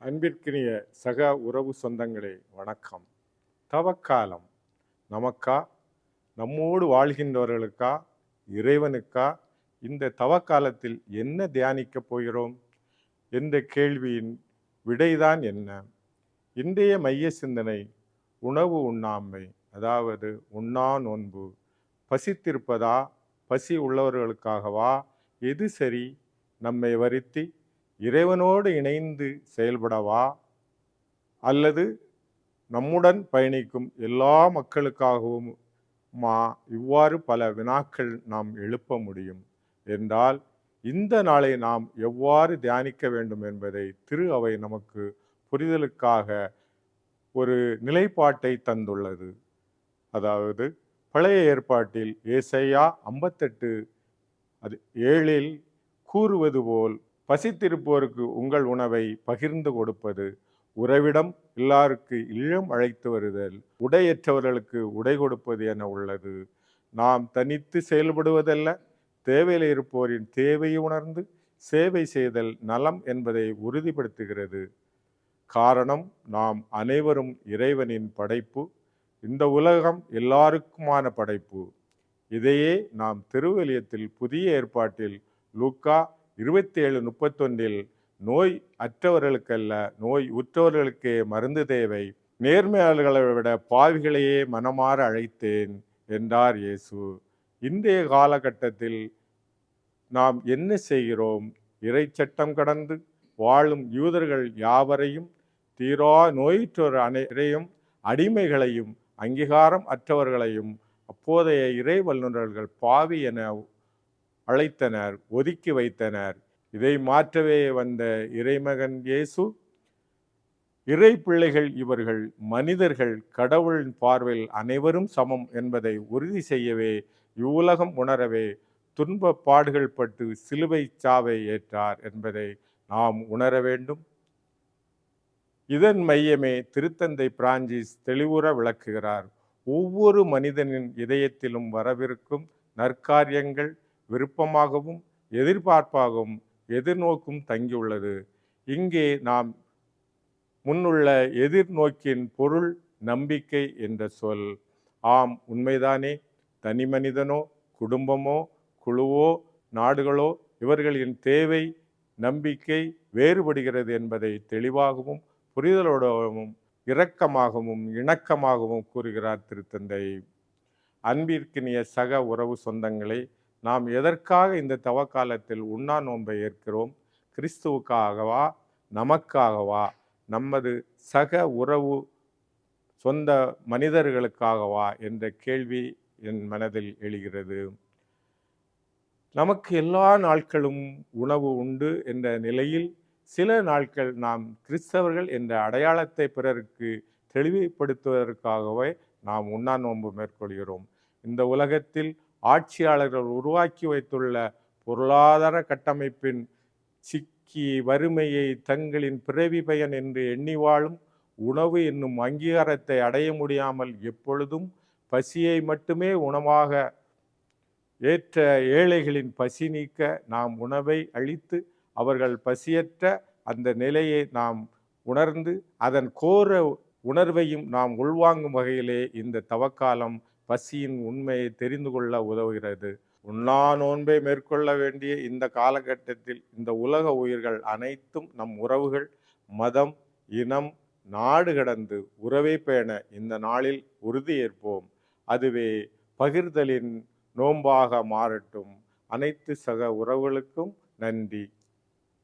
அன்பிற்கினிய சக உறவு சொந்தங்களே வணக்கம். தவக்காலம் நமக்கா? நம்மோடு வாழ்கின்றவர்களுக்கா? இறைவனுக்கா? இந்த தவக்காலத்தில் என்ன தியானிக்கப் போகிறோம்? என்ற கேள்வியின் விடைதான் என்ன? இன்றைய மைய சிந்தனை உணவு உண்ணாமை அதாவது உண்ணா நோன்பு பசித்திருப்பதா? பசி உள்ளவர்களுக்காகவா? எது சரி? நம்மை வருத்தி இறைவனோடு இணைந்து செயல்படவா? அல்லது நம்முடன் பயணிக்கும் எல்லா மக்களுக்காகவும் மா இவ்வாறு பல வினாக்கள் நாம் எழுப்ப முடியும்? என்றால் இந்த நாளை நாம் எவ்வாறு தியானிக்க வேண்டும் என்பதை திரு அவை நமக்கு புரிதலுக்காக ஒரு நிலைப்பாட்டை தந்துள்ளது. அதாவது பழைய ஏற்பாட்டில் ஏசையா ஐம்பத்தெட்டு அது ஏழில் கூறுவது போல் பசித்திருப்போருக்கு உங்கள் உணவை பகிர்ந்து கொடுப்பது உறவிடம் எல்லாருக்கு இளம் அழைத்து வருதல் உடையற்றவர்களுக்கு உடை கொடுப்பது என உள்ளது. நாம் தனித்து செயல்படுவதல்ல தேவையில் இருப்போரின் தேவையை உணர்ந்து சேவை செய்தல் நலம் என்பதை உறுதிப்படுத்துகிறது. காரணம் நாம் அனைவரும் இறைவனின் படைப்பு இந்த உலகம் எல்லாருக்குமான படைப்பு. இதையே நாம் திருவலியத்தில் புதிய ஏற்பாட்டில் லூக்கா இருபத்தேழு முப்பத்தொன்றில் நோய் அற்றவர்களுக்கல்ல நோய் உற்றவர்களுக்கே மருந்து தேவை. நேர்மையாளர்களை விட பாவிகளையே மனமாற அழைத்தேன் என்றார் இயேசு. இன்றைய காலகட்டத்தில் நாம் என்ன செய்கிறோம்? இறை சட்டம் கடந்து வாழும் யூதர்கள் யாவரையும் தீரா நோயுற்றோர் அனைவரையும் அடிமைகளையும் அங்கீகாரம் அற்றவர்களையும் அப்போதைய இறை வல்லுநர்கள் பாவி என அழைத்தனர் ஒதுக்கி வைத்தனர். இதை மாற்றவே வந்த இறைமகன் இயேசு இறை பிள்ளைகள் இவர்கள் மனிதர்கள் கடவுளின் பார்வையில் அனைவரும் சமம் என்பதை உறுதி செய்யவே இவ்வுலகம் உணரவே துன்ப பாடுகள் பட்டு சிலுவை சாவை ஏற்றார் என்பதை நாம் உணர வேண்டும். இதன் மையமே திருத்தந்தை பிரான்சிஸ் தெளிவுற விளக்குகிறார். ஒவ்வொரு மனிதனின் இதயத்திலும் வரவிருக்கும் நற்காரியங்கள் விருப்பமாகவும் எதிர்பார்ப்பாகவும் எதிர்நோக்கும் தங்கியுள்ளது. இங்கே நாம் முன்னுள்ள எதிர்நோக்கின் பொருள் நம்பிக்கை என்ற சொல். ஆம் உண்மைதானே. தனி மனிதனோ குடும்பமோ குழுவோ நாடுகளோ இவர்களின் தேவை நம்பிக்கை வேறுபடுகிறது என்பதை தெளிவாகவும் புரிதலோடவும் இரக்கமாகவும் இணக்கமாகவும் கூறுகிறார் திருத்தந்தை. அன்பிற்கினிய சக உறவு சொந்தங்களை நாம் எதற்காக இந்த தவக்காலத்தில் உண்ணா நோன்பை ஏற்கிறோம்? கிறிஸ்துவுக்காகவா? நமக்காகவா? நமது சக உறவு சொந்த மனிதர்களுக்காகவா? என்ற கேள்வி என் மனதில் எழுகிறது. நமக்கு எல்லா நாட்களும் உணவு உண்டு என்ற நிலையில் சில நாட்கள் நாம் கிறிஸ்தவர்கள் என்ற அடையாளத்தை பிறருக்கு தெளிவுபடுத்துவதற்காகவே நாம் உண்ணா நோன்பு மேற்கொள்கிறோம். இந்த உலகத்தில் ஆட்சியாளர்கள் உருவாக்கி வைத்துள்ள பொருளாதார கட்டமைப்பின் சிக்கி வறுமையை தங்களின் பிறவி பயன் என்று எண்ணி வாழும் உணவு என்னும் அங்கீகாரத்தை அடைய முடியாமல் எப்பொழுதும் பசியை மட்டுமே உணவாக ஏற்ற ஏழைகளின் பசி நீக்க நாம் உணவை அளித்து அவர்கள் பசியற்ற அந்த நிலையை நாம் உணர்ந்து அதன் கோர உணர்வையும் நாம் உள்வாங்கும் வகையிலே இந்த தவக்காலம் பசியின் உண்மையை தெரிந்து கொள்ள உதவுகிறது. உண்ணா நோன்பை மேற்கொள்ள வேண்டிய இந்த காலகட்டத்தில் இந்த உலக உயிர்கள் அனைத்தும் நம் உறவுகள் மதம் இனம் நாடு கடந்து உறவை பேண இந்த நாளில் உறுதியேற்போம் அதுவே பகிர்தலின் நோன்பாக மாறட்டும். அனைத்து சக உறவுகளுக்கும் நன்றி.